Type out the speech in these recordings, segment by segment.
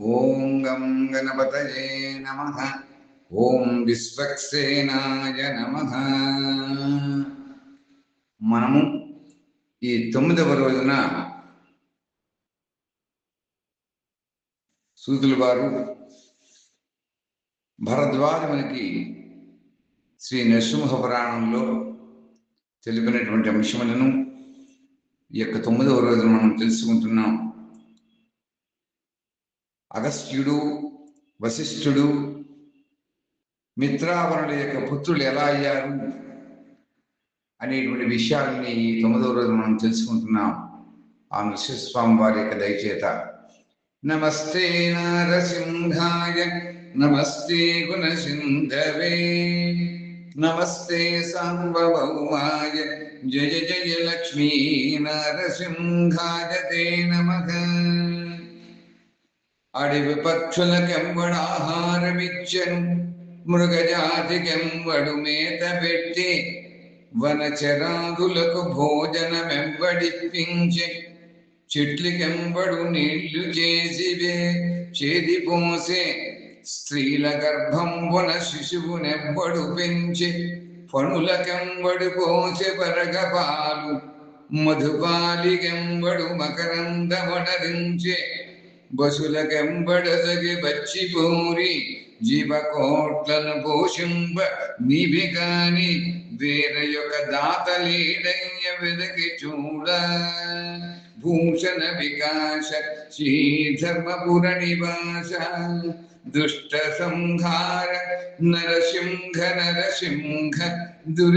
ఓం గం గణపతయే నమ. ఓం విశ్వక్సేనాయ నమ. మనము ఈ తొమ్మిదవ రోజున సూతులు వారు భరద్వాజమునికి శ్రీ నరసింహ పురాణంలో తెలిపినటువంటి అంశములను ఈ యొక్క తొమ్మిదవ రోజున మనం తెలుసుకుంటున్నాం. అగస్త్యుడు వశిష్ఠుడు మిత్రావరుల యొక్క పుత్రులు ఎలా అయ్యారు అనేటువంటి విషయాల్ని ఈ తొమ్మిదవ రోజు మనం తెలుసుకుంటున్నాం ఆ నృసింహస్వామి వారి యొక్క దయచేత నమస్తే నారసింహాయ నమస్తే గుణసింధవే నమస్తే సాంబభౌమాయ జయ జయ లక్ష్మీ నారసింహాయ తే నమః అడవి పక్షులకెంబడాహారమిచ్చను మృగజాతికెంబడు మేత పెట్టి వనచరాదులకు భోజనమెంబడిప్పించి. చెట్లకెంబడు నీళ్ళు చేసివే చేదిపోసే స్త్రీల గర్భంబున శిశువునెవ్వడు పెంచి. పణులకెంబడు పోసె పరగపాలు. మధుపాలికెంబడు మకరంద వడరించే ಬಸುಲಕೆಂಬಡಸಗೆ ಬಚ್ಚಿ ಭೂರಿ ಜೀವಕೋಟ್ಲನು ಭೂಷುಂಬ ನೀಭಿಗಾನಿ ಬೇರೆಯೊಕ ದಾತ ಲೀಡಯ್ಯ ಬೆದಗೆ ಚೂಡ ಭೂಷಣ ವಿಕಾಸ ಶ್ರೀಧರ್ಮಪುರ ನಿವಾಸ ದುಷ್ಟ ಸಂಹಾರ ನರಸಿಂಹ ನರಸಿಂಹ దూర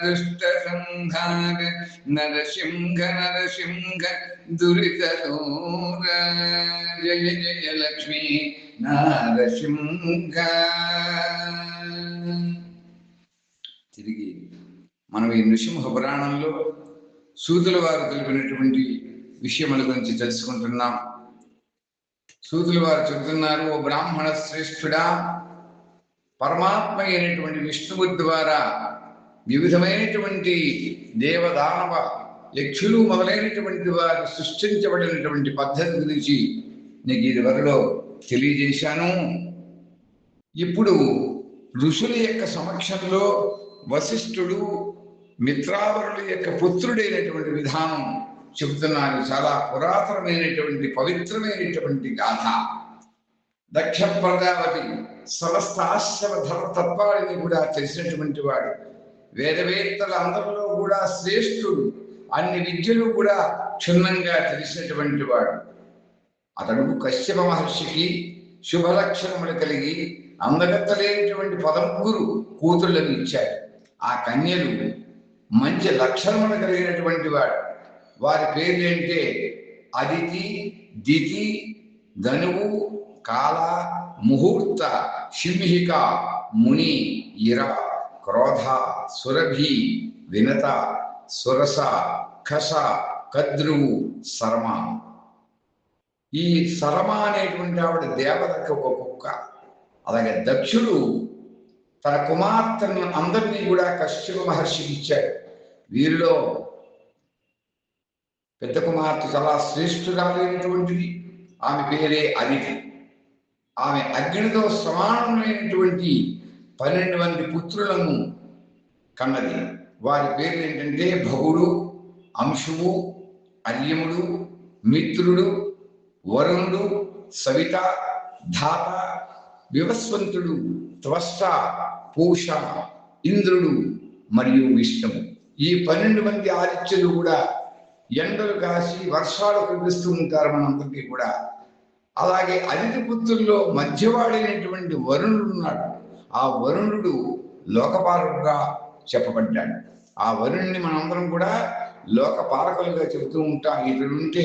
దుష్ట సంహార నరసింహ నరసింహ దురిత దూర జయ జయ లక్ష్మీ నరసింహ తిరిగి మనం ఈ నృసింహ పురాణంలో సూతుల వారు తెలిపినటువంటి విషయముల గురించి తెలుసుకుంటున్నాం. సూతుల వారు చెబుతున్నారు ఓ బ్రాహ్మణ శ్రేష్ఠుడా పరమాత్మ అయినటువంటి విష్ణువు ద్వారా వివిధమైనటువంటి దేవదానవ యక్షులు మొదలైనటువంటి వారు సృష్టించబడినటువంటి పద్ధతి గురించి నీకు ఇదివరలో తెలియజేశాను. ఇప్పుడు ఋషుల యొక్క సమక్షంలో వశిష్ఠుడు మిత్రావరుల యొక్క పుత్రుడైనటువంటి విధానం చెబుతున్నాను. చాలా పురాతనమైనటువంటి పవిత్రమైనటువంటి గాథ. దక్ష ప్రజావతి సమస్త ఆశ్రమ ధర్మ తత్వాలని కూడా తెలిసినటువంటి వాడు. వేదవేత్తల అందరిలో కూడా శ్రేష్ఠుడు. అన్ని విద్యలు కూడా క్షుణ్ణంగా తెలిసినటువంటి వాడు. అతడు కశ్యప మహర్షికి శుభ లక్షణములు కలిగి అందగత్తలేనటువంటి పదముగురు కూతుళ్ళను ఇచ్చాడు. ఆ కన్యలు మంచి లక్షణములు కలిగినటువంటి వాడు. వారి పేర్లు ఏంటే అదితి దితి ధనువు కాల ముహూర్త సింహిక ముని ఇర క్రోధ సురభి వినత సురస ఖస కద్రువు శర్మ ఈ శరమ అనేటువంటి ఆవిడ దేవతకు ఒక కుక్క. అలాగే దక్షుడు తన కుమార్తెను అందరినీ కూడా కశ్యప మహర్షికి ఇచ్చాడు. వీరిలో పెద్ద కుమార్తె చాలా శ్రేష్ఠురాలైనటువంటిది. ఆమె పేరే అదితి. ఆమె అగ్నితో సమానమైనటువంటి పన్నెండు మంది పుత్రులను కన్నది. వారి పేర్లు ఏంటంటే భగుడు అంశువు అర్యముడు మిత్రుడు వరుణుడు సవిత ధాత వివస్వంతుడు త్వష్ట పూష ఇంద్రుడు మరియు విష్ణువు. ఈ పన్నెండు మంది ఆదిత్యులు కూడా ఎండలు కాసి వర్షాలు కురిపిస్తూ ఉంటారు మనందరికీ కూడా. అలాగే అతిథి పుత్రుల్లో మధ్యవాడైనటువంటి వరుణుడు ఉన్నాడు. ఆ వరుణుడు లోకపాలకుడుగా చెప్పబడ్డాడు. ఆ వరుణుని మనందరం కూడా లోకపాలకులుగా చెబుతూ ఉంటాం. ఇతడుంటే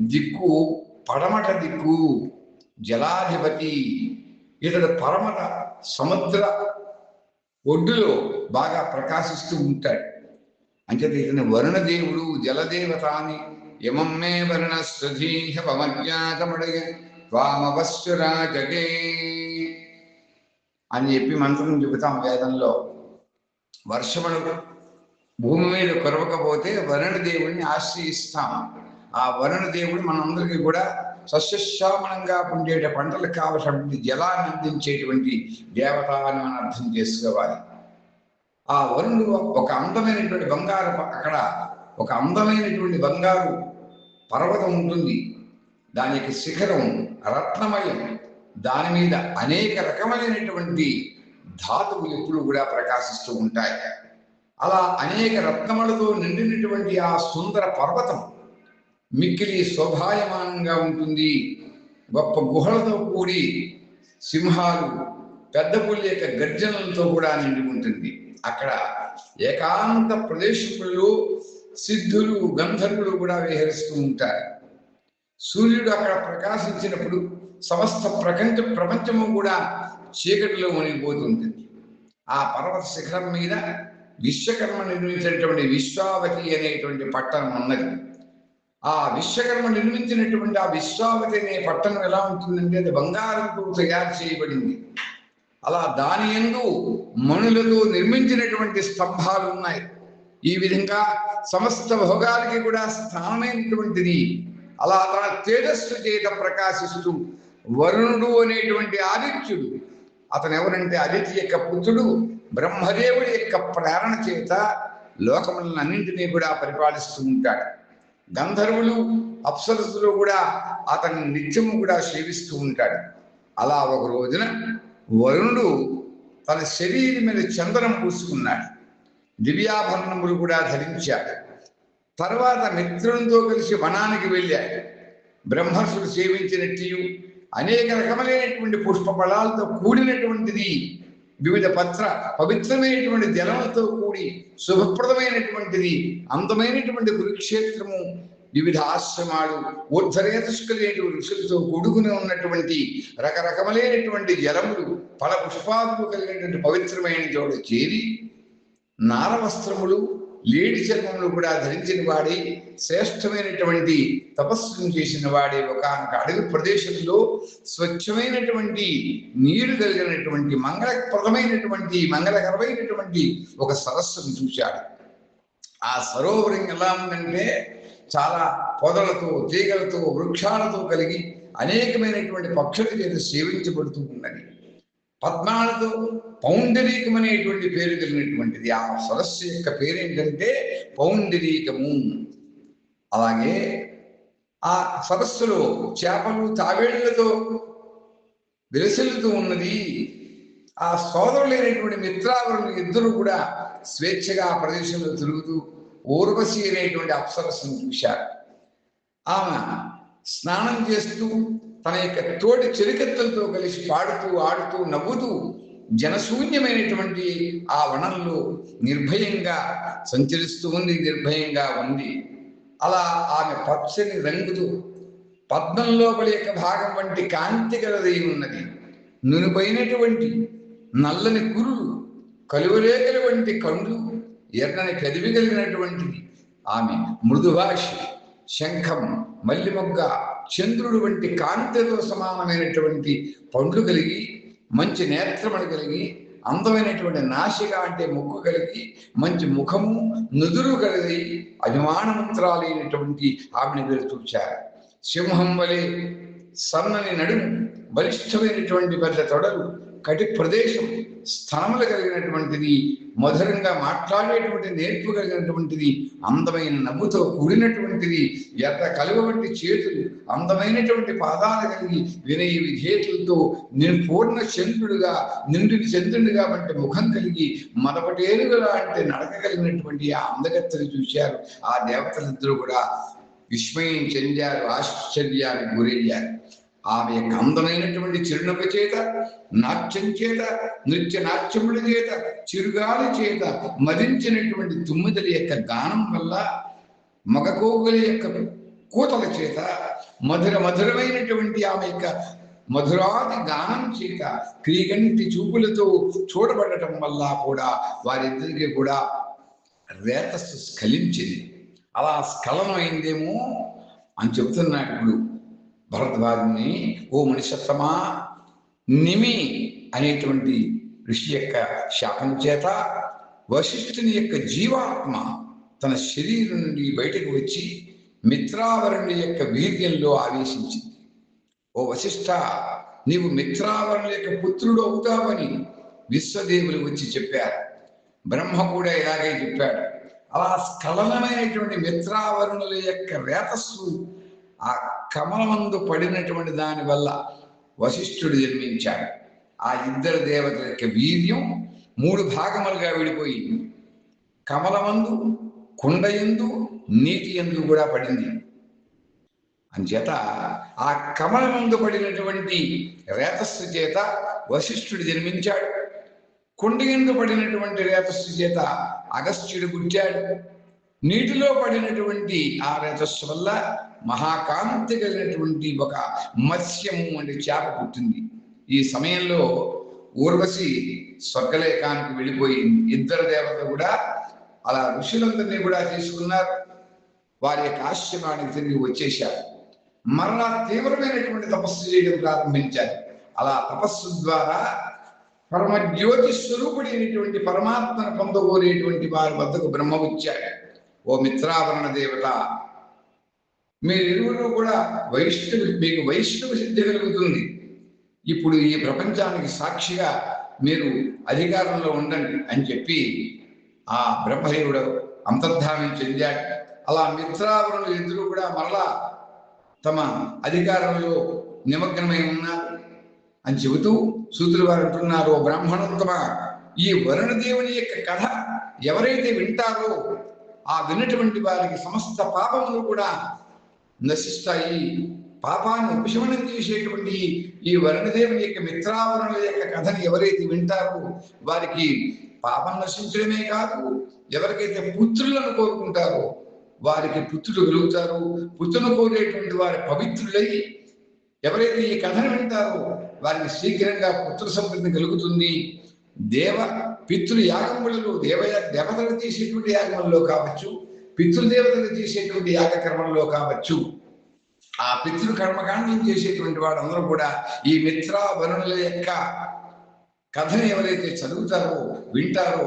దిక్కు పడమట దిక్కు జలాధిపతి ఇతడు పరమట సముద్ర ఒడ్డులో బాగా ప్రకాశిస్తూ ఉంటాడు. అంచేత ఇతని వరుణదేవుడు జలదేవత అని యమమ్మే వరుణ స్వధీహ పమజ్ఞాతముడయ వామవశ్వరాజగే అని చెప్పి మంత్రం చెబుతాం వేదంలో. వర్షములు భూమి మీద కురవకపోతే వరుణ దేవుడిని ఆశ్రయిస్తాం. ఆ వరుణ దేవుడు మనందరికీ కూడా సస్యశ్యామలంగా ఉండేట పంటలకు కావలసినటువంటి జలాన్ని అందించేటువంటి దేవత అని మనం అర్థం చేసుకోవాలి. ఆ వరుణుడు ఒక అందమైనటువంటి బంగారు అక్కడ ఒక అందమైనటువంటి బంగారు పర్వతం ఉంటుంది. దాని యొక్క శిఖరం రత్నమయం. దాని మీద అనేక రకమైనటువంటి ధాతువులు ఎప్పుడు కూడా ప్రకాశిస్తూ ఉంటాయి. అలా అనేక రత్నములతో నిండినటువంటి ఆ సుందర పర్వతం మిక్కిలి శోభాయమానంగా ఉంటుంది. గొప్ప గుహలతో కూడి సింహాలు పెద్ద పులి యొక్క గర్జనలతో కూడా నిండి ఉంటుంది. అక్కడ ఏకాంత ప్రదేశంలో సిద్ధులు గంధర్వులు కూడా విహరిస్తూ ఉంటారు. సూర్యుడు అక్కడ ప్రకాశించినప్పుడు సమస్త ప్రపంచ ప్రపంచము కూడా చీకటిలో మునిగిపోతుంది. ఆ పర్వత శిఖరం మీద విశ్వకర్మ నిర్మించినటువంటి విశ్వావతి అనేటువంటి పట్టణం ఉన్నది. ఆ విశ్వకర్మ నిర్మించినటువంటి ఆ విశ్వావతి అనే పట్టణం ఎలా ఉంటుందంటే అది బంగారంతో తయారు చేయబడింది. అలా దాని ఎందు మణులతో నిర్మించినటువంటి స్తంభాలు ఉన్నాయి. ఈ విధంగా సమస్త భోగాలకి కూడా స్థానమైనటువంటిది. అలా తన తేజస్సు చేత ప్రకాశిస్తూ వరుణుడు అనేటువంటి ఆదిత్యుడు అతను ఎవరంటే ఆదిత్య యొక్క పుత్రుడు బ్రహ్మదేవుడి యొక్క ప్రేరణ చేత లోకములను అన్నింటినీ కూడా పరిపాలిస్తూ ఉంటాడు. గంధర్వులు అప్సరసులు కూడా అతని నిత్యము కూడా సేవిస్తూ ఉంటాడు. అలా ఒక రోజున వరుణుడు తన శరీరం మీద చందనం పూసుకున్నాడు. దివ్యాభరణములు కూడా ధరించాడు. తర్వాత మిత్రులతో కలిసి వనానికి వెళ్ళాడు. బ్రహ్మర్షులు సేవించినట్టు అనేక రకములైనటువంటి పుష్ప ఫలాలతో కూడినటువంటిది వివిధ పత్ర పవిత్రమైనటువంటి జలములతో కూడి శుభప్రదమైనటువంటిది అందమైనటువంటి కురుక్షేత్రము వివిధ ఆశ్రమాలు ఊర్ధరేతస్కులైనటువంటి ఋషులతో కూడుకుని ఉన్నటువంటి రకరకములైనటువంటి జలములు ఫల పుష్పాదులు కలిగినటువంటి పవిత్రమైన చోట చేరి నారవస్త్రములు లేడి చర్మములు కూడా ధరించిన వాడి శ్రేష్టమైనటువంటి తపస్సును చేసిన వాడి ఒక అడవి ప్రదేశంలో స్వచ్ఛమైనటువంటి నీరు కలిగినటువంటి మంగళప్రదమైనటువంటి మంగళకరమైనటువంటి ఒక సరస్సును చూశాడు. ఆ సరోవరం ఎలా ఉందంటే చాలా పొదలతో తీగలతో వృక్షాలతో కలిగి అనేకమైనటువంటి పక్షుల చేత సేవించబడుతూ ఉన్నది. పద్నాలుగు పౌండరీకం అనేటువంటి పేరు కలిగినటువంటిది. ఆ సరస్సు యొక్క పేరేంటంటే పౌండరీకము. అలాగే ఆ సరస్సులో చేపలు తావేళ్ళతో విరసిల్లుతూ ఉన్నది. ఆ సోదరులైనటువంటి మిత్రావరులు ఇద్దరు కూడా స్వేచ్ఛగా ఆ ప్రదేశంలో తిరుగుతూ ఊర్వశి అనేటువంటి అప్సరస్సును చూశారు. ఆమె స్నానం చేస్తూ తన యొక్క తోటి చెలికత్తలతో కలిసి పాడుతూ ఆడుతూ నవ్వుతూ జనశూన్యమైనటువంటి ఆ వనంలో నిర్భయంగా సంచరిస్తూ ఉంది నిర్భయంగా ఉంది. అలా ఆమె పచ్చని రంగుతో పద్మం లోపల యొక్క భాగం వంటి కాంతి గలదై ఉన్నది. నునుపైనటువంటి నల్లని కురులు కలువలేకల వంటి కండ్లు ఎర్రని పెదవి కలిగినటువంటిది ఆమె మృదుభాషి శంఖం మల్లిమొగ్గ చంద్రుడు వంటి కాంతితో సమానమైనటువంటి పండ్లు కలిగి మంచి నేత్రములు కలిగి అందమైనటువంటి నాసిక అంటే ముక్కు కలిగి మంచి ముఖము నుదురు కలిగి అభిమానమంత్రాలైనటువంటి ఆమెను మీరు చూచారు. సింహం వలె సన్నని నడుము బలిష్టమైనటువంటి పెద్ద తొడలు కటి ప్రదేశం స్థలములు కలిగినటువంటిది మధురంగా మాట్లాడేటువంటి నేర్పు కలిగినటువంటిది అందమైన నవ్వుతో కూడినటువంటిది ఎర్ర కలువ వంటి చేతులు అందమైనటువంటి పాదాలు కలిగి వినయ విధేతులతో నేను పూర్ణ చంద్రుడుగా నిండుని చంద్రుడిగా వంటి ముఖం కలిగి మదపటేరుగా అంటే నడక కలిగినటువంటి ఆ అందగత్తలు చూశారు. ఆ దేవతలిద్దరూ కూడా విస్మయం చెందారు ఆశ్చర్యానికి గురయ్యారు. ఆమె యొక్క అందమైనటువంటి చిరునవ్వు చేత నాట్యం చేత నృత్య నాట్యముల చేత చిరుగాలి చేత మదించినటువంటి తుమ్మిదల యొక్క గానం వల్ల మగకోగుల యొక్క కూతల చేత మధుర మధురమైనటువంటి ఆమె యొక్క మధురాది గానం చేత క్రీగంటి చూపులతో చూడబడటం వల్ల కూడా వారిద్దరికి కూడా రేతస్సు స్ఖలించింది. అలా స్ఖలనం అయిందేమో అని చెప్తున్నాడు ఇప్పుడు భరద్వాజుని ఓ మనిషత్తమా నిమి అనేటువంటి ఋషి యొక్క శాపం చేత వశిష్ఠుని యొక్క జీవాత్మ తన శరీరం నుండి బయటకు వచ్చి మిత్రావరుణి యొక్క వీర్యంలో ఆవేశించింది. ఓ వశిష్ఠ నీవు మిత్రావరుల యొక్క పుత్రుడు అవుతావని విశ్వదేవులు వచ్చి చెప్పారు. బ్రహ్మ కూడా ఇలాగే చెప్పాడు. అలా స్ఖలనమైనటువంటి మిత్రావరుణుల యొక్క రేతస్సు ఆ కమలమందు పడినటువంటి దాని వల్ల వశిష్ఠుడు జన్మించాడు. ఆ ఇద్దరు దేవతల యొక్క వీర్యం మూడు భాగములుగా విడిపోయింది. కమలమందు కుండయందు నీటి ఎందు కూడా పడింది. అంచేత ఆ కమలమందు పడినటువంటి రేతస్సు చేత వశిష్ఠుడు జన్మించాడు. కుండయందు పడినటువంటి రేతస్సు చేత అగస్త్యుడు పుట్టాడు. నీటిలో పడినటువంటి ఆ రజస్సు వల్ల మహాకాంతి కలిగినటువంటి ఒక మత్స్యము అంటే చేప పుట్టింది. ఈ సమయంలో ఊర్వశి స్వర్గలేఖానికి వెళ్ళిపోయింది ఇద్దరు దేవతలు కూడా అలా ఋషులందరినీ కూడా తీసుకున్నారు. వారి యొక్క ఆశ్రమానికి తిరిగి వచ్చేశారు. మరలా తీవ్రమైనటువంటి తపస్సు చేయడం ప్రారంభించారు. అలా తపస్సు ద్వారా పరమ జ్యోతి స్వరూపుడైనటువంటి పరమాత్మను పొందగోరేటువంటి వారి వద్దకు బ్రహ్మ వచ్చాడు ఓ మిత్రావరణ దేవత. మీరిరువురు కూడా వైష్ణవి మీకు వైష్ణవ సిద్ధి కలుగుతుంది. ఇప్పుడు ఈ ప్రపంచానికి సాక్షిగా మీరు అధికారంలో ఉండండి అని చెప్పి ఆ బ్రహ్మదేవుడు అంతర్ధానం చెందాడు. అలా మిత్రావరణ ఇద్దరు కూడా మరలా తమ అధికారంలో నిమగ్నమై ఉన్నారు అని చెబుతూ సూతులు వారు అంటున్నారు "ఓ బ్రాహ్మణోత్తమ ఈ వరుణ దేవుని యొక్క కథ ఎవరైతే వింటారో ఆ విన్నటువంటి వారికి సమస్త పాపములు కూడా నశిస్తాయి. పాపాన్ని ఉపశమనం చేసేటువంటి ఈ వరుణదేవుని యొక్క మిత్రావరణ యొక్క కథని ఎవరైతే వింటారో వారికి పాపం నశించడమే కాదు ఎవరికైతే పుత్రులను కోరుకుంటారో వారికి పుత్రులు కలుగుతారు పుత్రులు కోరేటువంటి వారి పవిత్రులై ఎవరైతే ఈ కథను వింటారో వారికి శీఘ్రంగా పుత్ర సంపత్తి కలుగుతుంది. దేవ పితృ యాగములలో దేవ దేవతలు చేసేటువంటి యాగములలో కావచ్చు పితృదేవతలు చేసేటువంటి యాగకర్మంలో కావచ్చు ఆ పితృ కర్మకాండం చేసేటువంటి వాడందరూ కూడా ఈ మిత్ర వరుణుల యొక్క కథను ఎవరైతే చదువుతారో వింటారో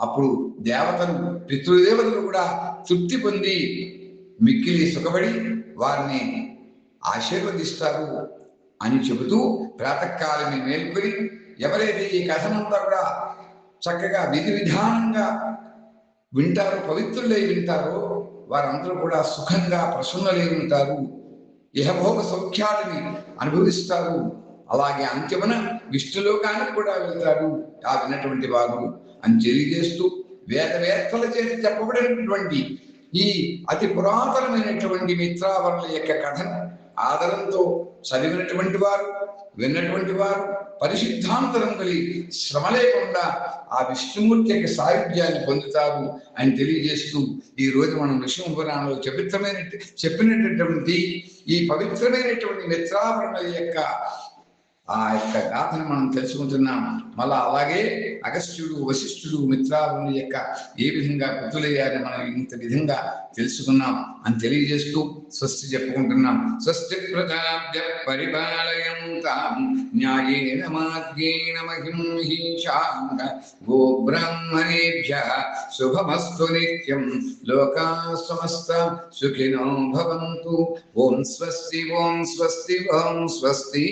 అప్పుడు దేవతలు పితృదేవతలు కూడా తృప్తి పొంది మిక్కిలి సుఖపడి వారిని ఆశీర్వదిస్తారు అని చెబుతూ ప్రాతకాలని మేల్కొని ఎవరైతే ఈ కథనంతా కూడా చక్కగా విధి విధానంగా వింటారు పవిత్రులై వింటారో వారందరూ కూడా సుఖంగా ప్రసన్నలై ఉంటారు. ఇహభోగ సౌఖ్యాలని అనుభవిస్తారు. అలాగే అంత్యమున విష్ణులోకానికి కూడా వెళ్తారు. ఆ విన్నటువంటి వారు అని తెలియజేస్తూ వేదవేత్తల చేత చెప్పబడినటువంటి ఈ అతి పురాతనమైనటువంటి మిత్రావరణ యొక్క కథను ఆదరంతో చదివినటువంటి వారు విన్నటువంటి వారు పరిశుద్ధాంతరం కలిగి శ్రమ లేకుండా ఆ విష్ణుమూర్తి యొక్క సాయుధ్యాన్ని పొందుతారు అని తెలియజేస్తూ ఈ రోజు మనం విష్ణు పురాణంలో పవిత్రమైన చెప్పినటువంటి ఈ పవిత్రమైనటువంటి మిత్రాభరణ యొక్క ఆ యొక్క గాథను మనం తెలుసుకుంటున్నాం మళ్ళా అలాగే అగస్త్యుడు వశిష్ఠుడు మిత్రావరుని యొక్క ఏ విధంగా కృతులయ్యారని మనం ఇంత విధంగా తెలుసుకున్నాం అని తెలియజేస్తూ స్వస్తి చెప్పుకుంటున్నాం స్వస్తి ప్రజాభ్య పరిపాలయంతాం న్యాయేన మార్గేణ మహిం హీషాంగ గో శుభమస్తు నిత్యం లోకా సమస్త సుఖినో భవంతు. ఓం స్వస్తి ఓం స్వస్తి ఓం స్వస్తి.